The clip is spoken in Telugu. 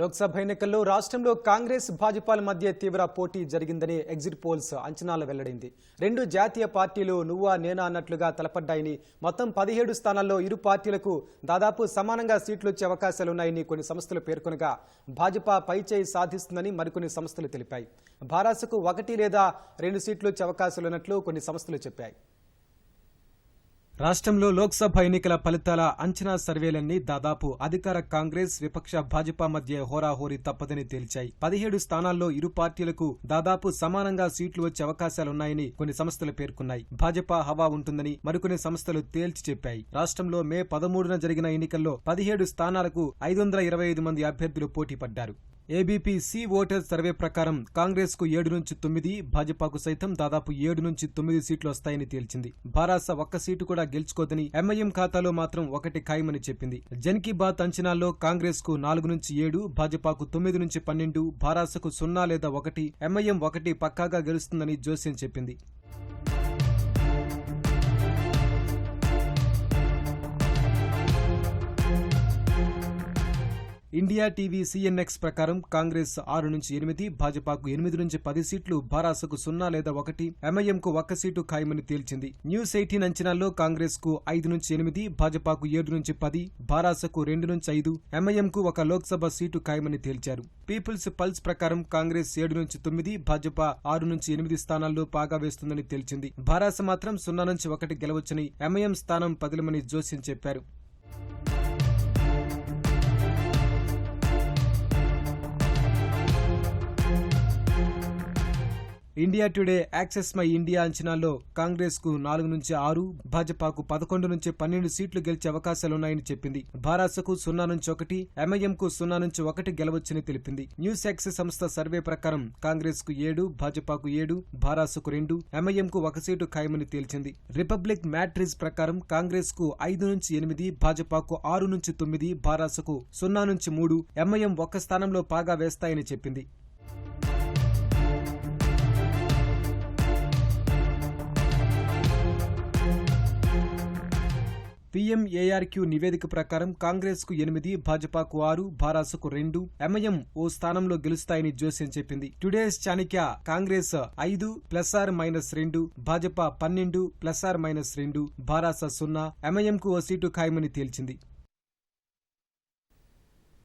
లోక్సభ ఎన్నికల్లో రాష్ట్రంలో కాంగ్రెస్ భాజపాల మధ్య తీవ్ర పోటీ జరిగిందని ఎగ్జిట్ పోల్స్ అంచనాలు వెల్లడింది. రెండు జాతీయ పార్టీలు నువ్వా నేనా అన్నట్లుగా తలపడ్డాయని మొత్తం పదిహేడు స్థానాల్లో ఇరు పార్టీలకు దాదాపు సమానంగా సీట్లు వచ్చే అవకాశాలున్నాయని కొన్ని సంస్థలు పేర్కొనగా భాజపా పైచేయి సాధిస్తుందని మరికొన్ని సంస్థలు తెలిపాయి. భారాసకు ఒకటి లేదా రెండు సీట్లు వచ్చే అవకాశాలున్నట్లు కొన్ని సంస్థలు చెప్పాయి. రాష్ట్రంలో లోక్సభ ఎన్నికల ఫలితాల అంచనా సర్వేలన్నీ దాదాపు అధికార కాంగ్రెస్ విపక్ష భాజపా మధ్య హోరాహోరీ తప్పదని తేల్చాయి. పదిహేడు స్థానాల్లో ఇరు పార్టీలకు దాదాపు సమానంగా సీట్లు వచ్చే అవకాశాలున్నాయని కొన్ని సంస్థలు పేర్కొన్నాయి. భాజపా హవా ఉంటుందని మరికొన్ని సంస్థలు తేల్చి చెప్పాయి. రాష్ట్రంలో మే పదమూడున జరిగిన ఎన్నికల్లో పదిహేడు స్థానాలకు ఐదు వందల ఇరవై ఐదు మంది అభ్యర్థులు పోటీ పడ్డారు. ఏబీపీ సి ఓటర్ సర్వే ప్రకారం కాంగ్రెస్కు ఏడు నుంచి తొమ్మిది భాజపాకు సైతం దాదాపు ఏడు నుంచి తొమ్మిది సీట్లు వస్తాయని తేల్చింది. భారాస ఒక్క సీటు కూడా గెలుచుకోదని ఎంఐఎం ఖాతాలో మాత్రం ఒకటి ఖాయమని చెప్పింది. జన్ కీ బాత్ అంచనాల్లో కాంగ్రెస్కు నాలుగు నుంచి ఏడు భాజపాకు తొమ్మిది నుంచి పన్నెండు భారాసకు సున్నా లేదా ఒకటి ఎంఐఎం ఒకటి పక్కాగా గెలుస్తుందని జోస్యం చెప్పింది. ఇండియా టీవీ సీఎన్ఎక్స్ ప్రకారం కాంగ్రెస్ ఆరు నుంచి ఎనిమిది భాజపాకు ఎనిమిది నుంచి పది సీట్లు భారాసకు సున్నా లేదా ఒకటి ఎంఐఎంకు ఒక్క సీటు ఖాయమని తేల్చింది. న్యూస్ ఎయిటీన్ అంచనాల్లో కాంగ్రెస్కు ఐదు నుంచి ఎనిమిది భాజపాకు ఏడు నుంచి పది భారాసకు రెండు నుంచి ఐదు ఎంఐఎంకు ఒక లోక్సభ సీటు ఖాయమని తేల్చారు. పీపుల్స్ పల్స్ ప్రకారం కాంగ్రెస్ ఏడు నుంచి తొమ్మిది భాజపా ఆరు నుంచి ఎనిమిది స్థానాల్లో పాగా వేస్తుందని తేల్చింది. భారాస మాత్రం సున్నా నుంచి ఒకటి గెలవచ్చని ఎంఐఎం స్థానం పదిలమని జోస్యం చెప్పారు. India Today Axis My India అంచనాల్లో కాంగ్రెస్కు నాలుగు నుంచి ఆరు భాజపాకు పదకొండు నుంచి పన్నెండు సీట్లు గెలిచే అవకాశాలున్నాయని చెప్పింది. భారాసకు సున్నా నుంచి ఒకటి ఎంఐఎం కు సున్నా నుంచి ఒకటి గెలవచ్చని తెలిపింది. న్యూస్ యాక్సెస్ సంస్థ సర్వే ప్రకారం కాంగ్రెస్కు ఏడు భాజపాకు ఏడు భారాసకు రెండు ఎంఐఎం కు ఒక సీటు ఖాయమని తేల్చింది. రిపబ్లిక్ మ్యాట్రిజ్ ప్రకారం కాంగ్రెస్కు ఐదు నుంచి ఎనిమిది భాజపాకు ఆరు నుంచి తొమ్మిది భారాసకు సున్నా నుంచి మూడు ఎంఐఎం ఒక్క స్థానంలో పాగా వేస్తాయని చెప్పింది. పీఎంఏఆర్క్యూ నివేదిక ప్రకారం కాంగ్రెస్కు ఎనిమిది భాజపాకు ఆరు భారాసకు రెండు ఎంఐఎం ఓ స్థానంలో గెలుస్తాయని జోస్యం చెప్పింది. టుడేస్ చాణిక్య కాంగ్రెస్ ఐదు ప్లస్ ఆర్ మైనస్ రెండు భాజపా పన్నెండు ప్లస్ ఆర్ మైనస్ రెండు భారాస సున్నా ఎంఐఎం కు ఓ సీటు ఖాయమని తేల్చింది.